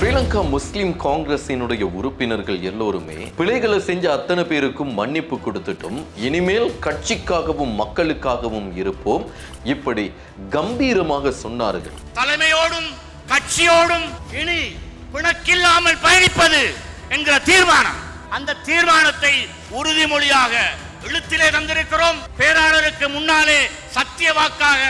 ஸ்ரீலங்கா முஸ்லிம் காங்கிரஸினுடைய உறுப்பினர்கள் எல்லோருமே பிழைகளை செஞ்ச அத்தனை பேருக்கும் மன்னிப்பு கொடுத்துட்டும் இனிமேல் கட்சிக்காகவும் மக்களுக்காகவும் இருப்போம். இப்படி கம்பீரமாக சொன்னார்கள். தலைமையோடும் கட்சியோடும் இனி பிணக்கில்லாமல் பயணிப்பது என்கிற தீர்மானம். அந்த தீர்மானத்தை உறுதிமொழியாக எழுத்திலே தந்திருக்கிறோம். பேராளருக்கு முன்னாலே சத்திய வாக்காக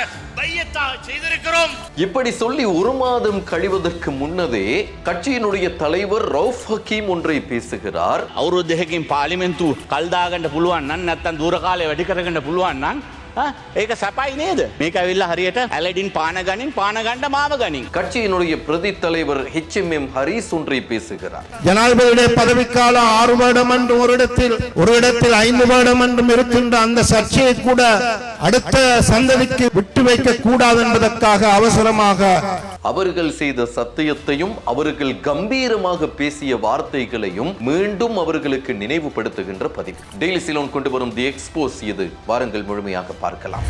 செய்திருக்கிறோம். இப்படி சொல்லி ஒரு மாதம் கழிவதற்கு முன்னதே கட்சியினுடைய தலைவர் ரவுஃப் ஹக்கீம் ஒன்றை பேசுகிறார். அவரு தேகிம் பாலிமென் தூ கல்தாகண்ட புல்வான் நன் நத்தன் தூரகாலை வடிக்கிறகண்ட புல்வான் நான் ඒක සපයි නේද මේක ඇවිල්ලා හරියට ඇලඩින් පාන ගනින් පාන ගණ්ඩ මාව ගනින් கட்சியினுடைய பிரதி தலைவர் ஹெச் எம் எம் ஹரீஸ் ஒன்றை பேசுகிறார் ஜனாதிபதியுடைய பதவிக்காலம் ஆறு வருடம் என்றும் ஒரு இடத்தில் ஒரு இடத்தில் ஐந்து வருடம் என்றும் இருக்கின்ற அந்த சர்ச்சையை கூட அடுத்த சந்ததிக்கு விட்டு வைக்க கூடாது என்பதற்காக அவசரமாக அவர்கள் செய்த சத்தியத்தையும் அவர்கள் கம்பீரமாக பேசிய வார்த்தைகளையும் மீண்டும் அவர்களுக்கு நினைவுபடுத்துகின்ற பதிவு. டெய்லி சிலோன் கொண்டு வரும் தி எக்ஸ்போஸ் இது. வாரங்கள் முழுமையாக பார்க்கலாம்.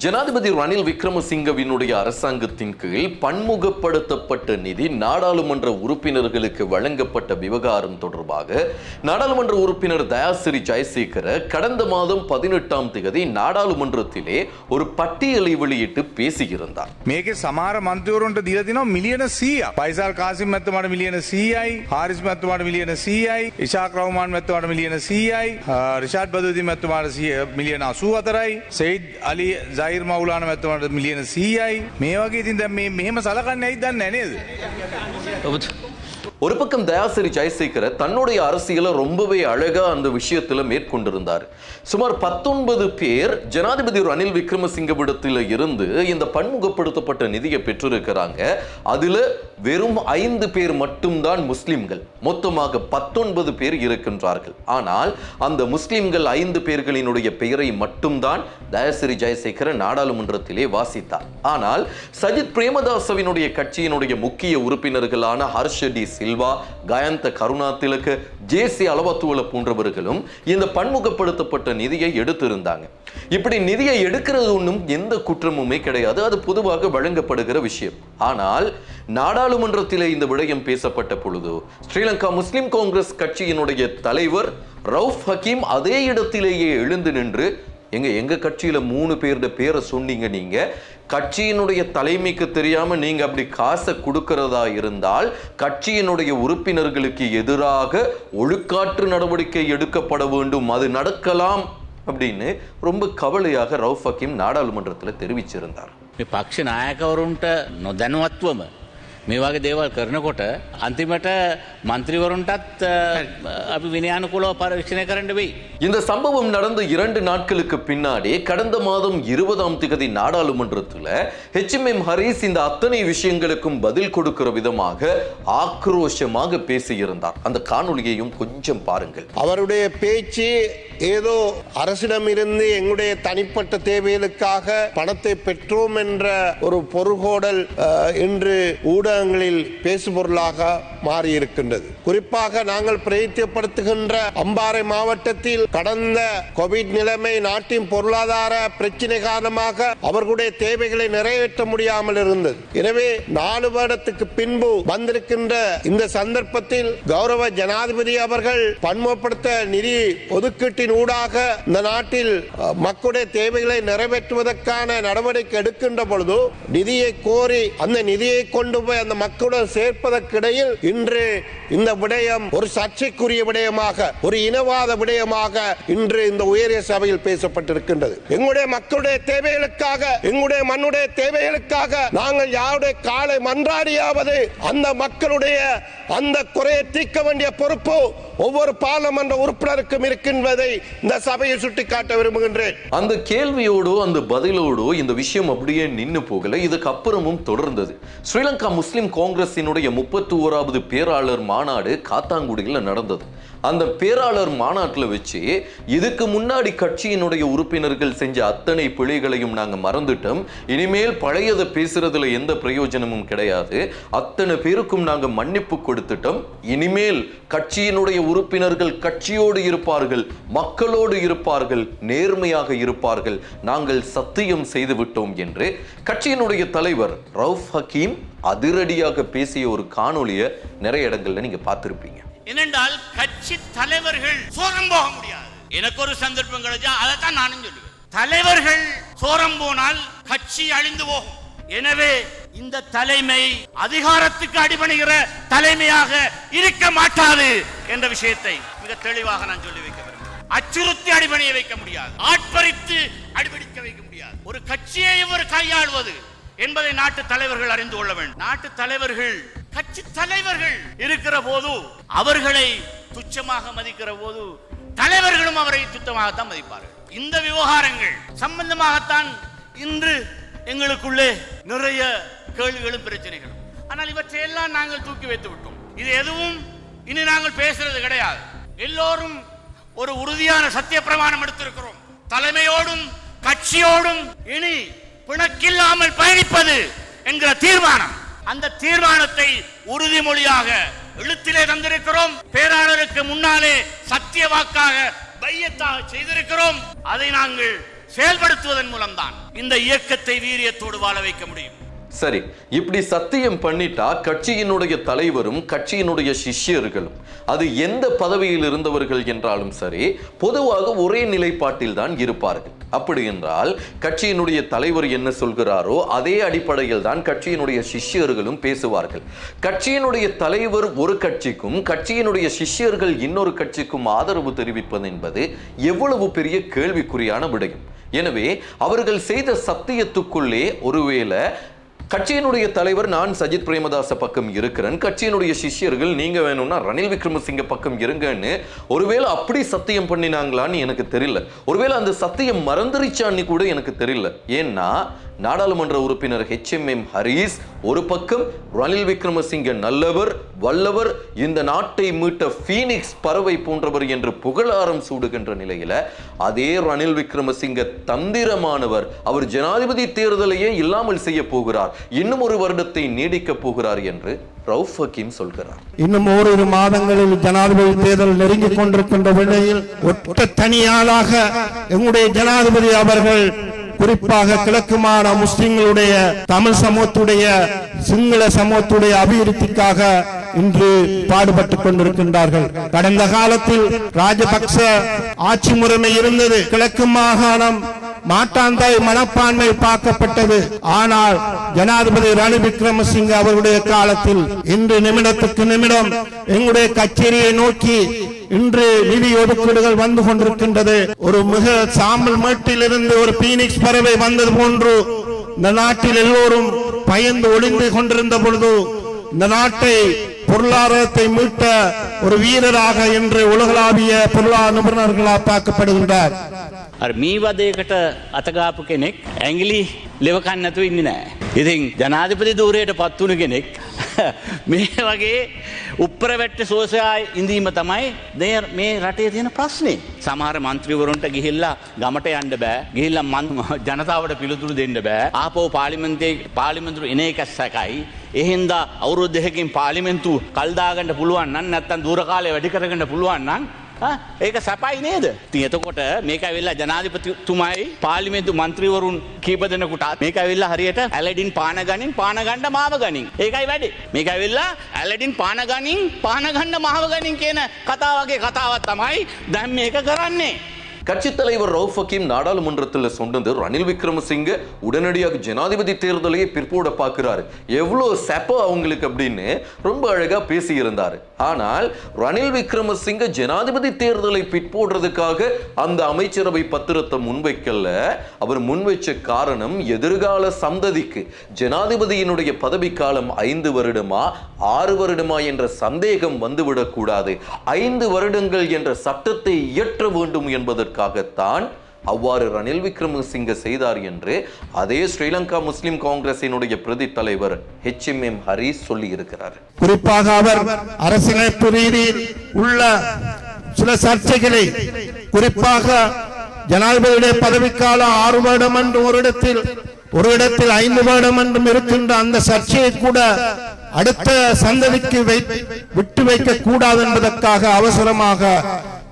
ஜனாதிபதி ரணில் விக்ரமசிங்கவினுடைய அரசாங்கத்தின் கீழ் பன்முகப்படுத்தப்பட்ட நிதி நாடாளுமன்ற உறுப்பினர்களுக்கு வழங்கப்பட்ட விவகாரம் தொடர்பாக நாடாளுமன்ற உறுப்பினர் தயாசிரி ஜெயசேகர கடந்த மாதம் பதினெட்டாம் தேதி நாடாளுமன்றத்திலே ஒரு பட்டியலை வெளியிட்டு பேசியிருந்தார் මේක සමාර මන්තවරුන්ට දිල තිනවා මිලියන සීය පයිසල් කාසිම් මැත්තමට මිලියන සීයයි හාරිස් මැත්තුමට මිලියන සීයයි ඉශාක් රවමාන් මැත්තවට මිලියන සීයයි රිෂාඩ් බදුති මැත්තුමාට සිය මිලියන අසූ අතරයි සෙයිද් අලි ජයිර් මවුලාන මැත්තමට මිලියන සීයයි. මේ වගේ ඉතින් දැන් මේ මෙහෙම සලකන්න ඇයි දන්නේ නේද? ஒரு பக்கம் தயாசிரி ஜெயசேகர தன்னுடைய அரசியலை ரொம்பவே அழகா அந்த விஷயத்துல மேற்கொண்டிருந்தார். சுமார் பத்தொன்பது பேர் ஜனாதிபதி ரணில் விக்ரமசிங்கவிடத்தில் இருந்து இந்த பன்முகப்படுத்தப்பட்ட நிதியை பெற்றிருக்கிறாங்க. அதுல வெறும் ஐந்து பேர் மட்டும்தான் முஸ்லிம்கள். மொத்தமாக பத்தொன்பது பேர் இருக்கின்றார்கள். ஆனால் அந்த முஸ்லிம்கள் ஐந்து பேர்களினுடைய பெயரை மட்டும்தான் தயாசிரி ஜெயசேகர நாடாளுமன்றத்திலே வாசித்தார். ஆனால் சஜித் பிரேமதாசவினுடைய கட்சியினுடைய முக்கிய உறுப்பினர்களான ஹர்ஷடி சில்வா கயந்த கருணா திலக்கு ஜேசி அளவத்துவல போன்றவர்களும் இந்த பன்முகப்படுத்தப்பட்ட நிதியை எடுத்திருந்தாங்க. இப்படி நிதியை எடுக்கிறது ஒன்றும் எந்த குற்றமுமே கிடையாது. அது பொதுவாக வழங்கப்படுகிற விஷயம். ஆனால் நாடாளுமன்றத்தில் இந்த விடயம் பேசப்பட்ட பொழுது ஸ்ரீலங்கா முஸ்லிம் காங்கிரஸ் கட்சியினுடைய தலைவர் ரவுஃப் ஹக்கீம் அதே இடத்திலேயே எழுந்து நின்று எங்க எங்கள் கட்சியில் மூணு பேரோட பேரை சொன்னீங்க நீங்கள் கட்சியினுடைய தலைமைக்கு தெரியாமல் நீங்கள் அப்படி காசை கொடுக்கறதா இருந்தால் கட்சியினுடைய உறுப்பினர்களுக்கு எதிராக ஒழுக்காற்று நடவடிக்கை எடுக்கப்பட வேண்டும். அது நடக்கலாம் அப்படின்னு ரொம்ப கவலையாக ರೌಫ್ ಹಕೀಂ ನಾಡಾಳುಮಂತ್ರದಲ್ಲಿ ತೆರವಿಚ್ಚಿರುತ್ತಾರ ಪಕ್ಷ ನಾಯಕ ಅವರುಂಟ ಧನವತ್ವಮ මේ වගේ දේවල් කරනකොට අන්තිමට මන්ත්‍රීවරුන්ටත් අ, අපි විනයානුකූලව පරීක්ෂණය කරන්න වෙයි. இந்த சம்பவம் நடந்த இரண்டு நாட்களுக்கு பின்னாடி கடந்த மாதம் இருபதாம் திகதி நாடாளுமன்றத்துல ஹெச்எம்எம் ஹரீஸ் இந்த அத்தனை விஷயங்களுக்கும் பதில் கொடுக்கிற விதமாக ஆக்ரோஷமாக பேசியிருந்தார் அந்த காணொளியையும் கொஞ்சம் பாருங்கள் அவருடைய பேச்சு ஏதோ அரசிடமிருந்து எங்களுடைய தனிப்பட்ட தேவைகளுக்காக பணத்தை பெற்றோம் என்ற ஒரு பொறுகோடல் இன்று ஊடகங்களில் பேசுபொருளாக மாறியிருக்கின்றது. குறிப்பாக நாங்கள் பிரயத்தியப்படுத்துகின்ற அம்பாறை மாவட்டத்தில் கடந்த கோவிட் நிலைமை நாட்டின் பொருளாதார பிரச்சினை காரணமாக அவர்களுடைய தேவைகளை நிறைவேற்ற முடியாமல் இருந்தது. எனவே நாலு வருடத்துக்கு பின்பு வந்திருக்கின்ற இந்த சந்தர்ப்பத்தில் கௌரவ ஜனாதிபதி அவர்கள் பன்முகப்படுத்த நிதி ஒதுக்கீட்டின் ஊடாக இந்த நாட்டில் மக்களுடைய தேவைகளை நிறைவேற்றுவதற்கான நடவடிக்கை எடுக்கின்ற பொழுது நிதியை கோரி அந்த நிதியை கொண்டு போய் அந்த மக்களுடன் சேர்ப்பதற்கிடையில் இன்று இந்த விடயம் ஒரு சர்ச்சைக்குரிய விடயமாக ஒரு இனவாத விடயமாக இன்று இந்த உயரிய சபையில் பேசப்பட்டிருக்கின்றது. எங்களுடைய மக்களுடைய தேவைகளுக்காக எங்களுடைய மண்ணுடைய தேவைகளுக்காக நாங்கள் யாருடைய காலை மன்றாடியாவது அந்த மக்களுடைய அந்த குறையை தீர்க்க வேண்டிய பொறுப்பு ஒவ்வொரு பாராளுமன்ற உறுப்பினருக்கும் இருக்கின்றதை இந்த சபையை சுட்டிக்காட்ட விரும்புகின்றேன். அந்த கேள்வியோடோ அந்த பதிலோடோ இந்த விஷயம் அப்படியே நின்னு போகல. இதுக்கு அப்புறமும் தொடர்ந்தது. ஸ்ரீலங்கா முஸ்லிம் காங்கிரசினுடைய முப்பத்தி ஓராவது பேராளர் மாநாடு காத்தாங்குடியில் நடந்தது. அந்த பேராளர் மாநாட்டில் வச்சு இதுக்கு முன்னாடி கட்சியினுடைய உறுப்பினர்கள் செஞ்ச அத்தனை பிழைகளையும் நாங்கள் மறந்துட்டோம். இனிமேல் பழையதை பேசுறதுல எந்த பிரயோஜனமும் கிடையாது. அத்தனை பேருக்கும் நாங்கள் மன்னிப்பு கொடுத்துட்டோம். இனிமேல் கட்சியினுடைய உறுப்பினர்கள் கட்சியோடு இருப்பார்கள் மக்களோடு இருப்பார்கள் நேர்மையாக இருப்பார்கள். நாங்கள் சத்தியம் செய்து விட்டோம் என்று கட்சியினுடைய தலைவர் ரவுஃப் ஹக்கீம் அதிரடியாக பேசிய ஒரு காணொளியை நிறைய இடங்கள்ல நீங்க பார்த்திருப்பீங்க. ஏனென்றால் கட்சி தலைவர்கள் சோரம் போக முடியாது. எனக்கு ஒரு சந்தர்ப்பம் கிடைச்சா அதைத்தான் நானும் சொல்லுவேன். தலைவர்கள் சோரம் போனால் கட்சி அழிந்து போகும். எனவே இந்த தலைமை அதிகாரத்துக்கு அடிபணிகிற தலைமையாக இருக்க மாட்டாது என்ற விஷயத்தை மிக தெளிவாக நான் சொல்லி வைக்க விரும்புகிறேன். அச்சுறுத்தி அடிபணிய வைக்க முடியாது. ஆட்பறித்து அடிபடிக்க வைக்க முடியாது. ஒரு கட்சியை இவர் கையாள்வது என்பதை நாட்டு தலைவர்கள் அறிந்து கொள்ள வேண்டும். நாட்டு தலைவர்கள் கட்சி தலைவர்கள் இருக்கிற போது அவர்களை துச்சமாக மதிக்கிற போது தலைவர்களும் அவரை துச்சமாகத்தான் மதிப்பார்கள். இந்த விவகாரங்கள் சம்பந்தமாகத்தான் இன்று எங்களுக்குள்ளே நிறைய கேள்விகளும் பிரச்சனைகளும். ஆனால் இவற்றையெல்லாம் நாங்கள் தூக்கி வைத்து விட்டோம். இது எதுவும் இனி நாங்கள் பேசுறது கிடையாது. எல்லோரும் ஒரு உறுதியான சத்திய பிரமாணம் எடுத்திருக்கிறோம். தலைமையோடும் கட்சியோடும் இனி பிணக்கில்லாமல் பயணிப்பது என்கிற தீர்மானம். அந்த தீர்மானத்தை உறுதிமொழியாக எழுத்திலே தந்திருக்கிறோம். பேராளருக்கு முன்னாலே சத்திய வாக்காக பையத்தாக செய்திருக்கிறோம். அதை நாங்கள் செயல்படுத்துவதன் மூலம்தான் இந்த இயக்கத்தை வீரியத்தோடு வாழ வைக்க முடியும். சரி இப்படி சத்தியம் பண்ணிட்டா கட்சியினுடைய தலைவரும் கட்சியினுடைய சிஷ்யர்களும் அது எந்த பதவியில் இருந்தவர்கள் என்றாலும் சரி பொதுவாக ஒரே நிலைப்பாட்டில் தான் இருப்பார்கள். அப்படி என்றால் கட்சியினுடைய தலைவர் என்ன சொல்கிறாரோ அதே அடிப்படையில் தான் கட்சியினுடைய சிஷ்யர்களும் பேசுவார்கள். கட்சியினுடைய தலைவர் ஒரு கட்சிக்கும் கட்சியினுடைய சிஷ்யர்கள் இன்னொரு கட்சிக்கும் ஆதரவு தெரிவிப்பது என்பது எவ்வளவு பெரிய கேள்விக்குறியான விடயம். எனவே அவர்கள் செய்த சத்தியத்துக்குள்ளே ஒருவேளை கட்சியினுடைய தலைவர் நான் சஜித் பிரேமதாச பக்கம் இருக்கிறேன். கட்சியினுடைய சிஷ்யர்கள் நீங்க வேணும்னா ரணில் விக்ரமசிங்க பக்கம் இருங்கன்னு ஒருவேளை அப்படி சத்தியம் பண்ணினாங்களான்னு எனக்கு தெரியல. ஒருவேளை அந்த சத்தியம் மறந்துருச்சான்னு கூட எனக்கு தெரியல. ஏன்னா நாடாளுமன்ற உறுப்பினர் ஹெச்எம்எம் ஹரீஸ் ஒரு பக்கம் ரணில் விக்ரமசிங்க நல்லவர் வல்லவர் இந்த நாட்டை மீட்ட ஃபீனிக்ஸ் பறவை போன்றவர் என்று புகழாரம் சூடுகின்ற நிலையில அதே ரணில் விக்ரமசிங்க தந்திரமானவர் அவர் ஜனாதிபதி தேர்தலையே இல்லாமல் செய்ய போகிறார் இன்னும் ஒரு வருடத்தை நீடிக்க போகிறார் என்று ரவுஃப் ஹக்கீம் சொல்கிறார். இன்னும் ஓரிரு மாதங்களில் ஜனாதிபதி தேர்தல் நெருங்கிக் கொண்டிருக்கின்ற வேளையில் ஒற்ற தனியாளாக எங்களுடைய ஜனாதிபதி அவர்கள் குறிப்பாக கிழக்கு மாநில முஸ்லிம்களுடைய தமிழ் சமூகத்துடைய சிங்கள சமூகத்துடைய அபிவிருத்திக்காக இன்று பாடுபட்டுக் கொண்டிருக்கின்றார்கள். கடந்த காலத்தில் ராஜபக்ச ஆட்சி முறைமை இருந்தது. கிழக்கு மாகாணம் மாட்டாந்தாய் மனப்பான்மை பார்க்கப்பட்டது. ஆனால் ஜனாதிபதி ரணு விக்ரமசிங்க அவருடைய காலத்தில் இன்று நிமிடத்துக்கு நிமிடம் எங்களுடைய கச்சேரியை நோக்கி இன்று நிதி ஒதுக்கீடுகள் வந்து கொண்டிருக்கின்றது. ஒரு மிக சாம்பல் மேட்டிலிருந்து ஒரு பீனிக்ஸ் பறவை வந்தது போன்று இந்த நாட்டில் எல்லோரும் பயந்து ஒளிந்து கொண்டிருந்த பொழுது இந்த நாட்டை பொருளாதாரத்தை மீட்ட ஒரு வீரராக இன்று உலகளாவிய பொருளாதார நிபுணர்களால் பார்க்கப்படுகின்றார் අර මී වදයකට අතගාපු කෙනෙක් ඇගිලි ලෙවකන්න නැතුව ඉන්න නෑ. ඉතින් ජනාධිපති දූරයට පත්වුණු කෙනෙක් මේ වගේ උප්පර වැට්ට සෝසයාය ඉඳීම තමයි දෙය මේ රටේ තියෙන ප්‍රශ්නේ. සමහර මන්ත්‍රීවරුන්ට ගිහිල්ලා ගමට යන්න බෑ ගිහිල්ල මන් ජනතාවට පිළිතුරු දෙන්න බෑ ආපෝ පාලිමන්තේ පාලිමන්තුරු එන එකස් සැකයි. එහින්දා අවුරුද් දෙහකින් පාලිමෙන්තු කල්දාගන්න පුළුවන් නැත්තන් දුරකාලය වැඩි කරගන්න පුළුවන්නම් ආ, ඒක සැපයි නේද. තියතකොට මේක වෙල්ලා ජනාධිපතිතුමයි පාලිමෙන්තු මන්ත්‍රීවරුන් කීප දෙනකුට මේක වෙල්ලා හරියට ඇලඩින් පානගනින් පානගණ්ඩ මාව ගනින් ඒකයි වැඩි මේක වෙල්ලා ඇලඩින් පානගනින් පානගණ්ඩ මාව ගනින් කියන කතාවගේ කතාවත් තමයි දැම් මේක කරන්නේ. கட்சித் தலைவர் ரவுஃப் ஹக்கீம் நாடாளுமன்றத்தில் சொன்னது ரணில் விக்ரமசிங்க உடனடியாக ஜனாதிபதி தேர்தலையே பிற்போட பார்க்கிறாரு. எவ்வளோ செப்ப அவங்களுக்கு அப்படின்னு ரொம்ப அழகாக பேசியிருந்தார். ஆனால் ரணில் விக்ரமசிங்க ஜனாதிபதி தேர்தலை பிற்போடுறதுக்காக அந்த அமைச்சரவை பத்திரத்தை முன்வைக்கல. அவர் முன்வைச்ச காரணம் எதிர்கால சந்ததிக்கு. ஜனாதிபதியினுடைய பதவிக்காலம் ஐந்து வருடமா ஆறு வருடமா என்ற சந்தேகம் வந்துவிடக்கூடாது. ஐந்து வருடங்கள் என்ற சட்டத்தை இயற்ற வேண்டும் என்பதற்கு என்பதற்காகத்தான் அவ்வாறு ரணில் விக்ரமசிங்க செய்தார் என்று அதே ஸ்ரீலங்கா முஸ்லிம் காங்கிரசினுடைய பிரதி தலைவர் ஹெச் எம் எம் ஹரீஸ் சொல்லி இருக்கிறார் குறிப்பாக அவர் அரசியலமைப்பு ரீதியில் உள்ள சில சர்ச்சைகளை குறிப்பாக ஜனாதிபதியுடைய பதவிக்காலம் ஆறு வருடம் என்று ஒரு இடத்தில் ஒரு இடத்தில் ஐந்து வருடம் என்றும் இருக்கின்ற அந்த சர்ச்சையை கூட அடுத்த சந்ததிக்கு விட்டு வைக்க கூடாது என்பதற்காக அவசரமாக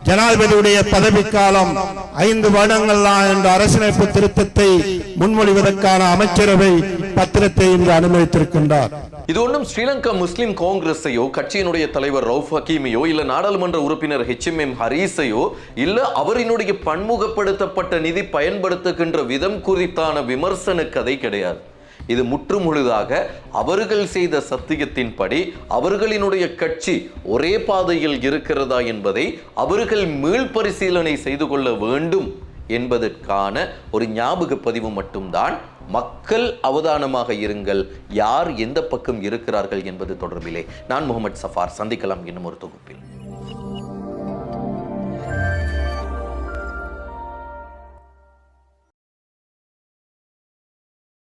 ஜனாதிபதியுடைய பதவிக்காலம் ஐந்து வருடங்கள்லாம் என்ற அரசமைப்பு திருத்தத்தை முன்மொழிவதற்கான அமைச்சரவை பத்திரத்தை இன்று அனுமதித்திருக்கின்றார். இது ஒன்றும் ஸ்ரீலங்கா முஸ்லிம் காங்கிரஸையோ கட்சியினுடைய தலைவர் ரவுஃப் ஹக்கீமையோ இல்ல நாடாளுமன்ற உறுப்பினர் ஹெச் எம் எம் ஹரீஸையோ இல்ல அவரினுடைய பன்முகப்படுத்தப்பட்ட நிதி பயன்படுத்துகின்ற விதம் குறித்தான விமர்சன கதை கிடையாது. இது முற்றுமுழுதாக அவர்கள் செய்த சத்தியத்தின்படி அவர்களினுடைய கட்சி ஒரே பாதையில் இருக்கிறதா என்பதை அவர்கள் மீள்பரிசீலனை செய்து கொள்ள வேண்டும் என்பதற்கான ஒரு ஞாபக பதிவு மட்டும்தான். மக்கள் அவதானமாக இருங்கள். யார் எந்த பக்கம் இருக்கிறார்கள் என்பது தொடர்பிலே நான் முகமது சஃபார். சந்திக்கலாம். என்னும் ஒரு தொகுப்பில்.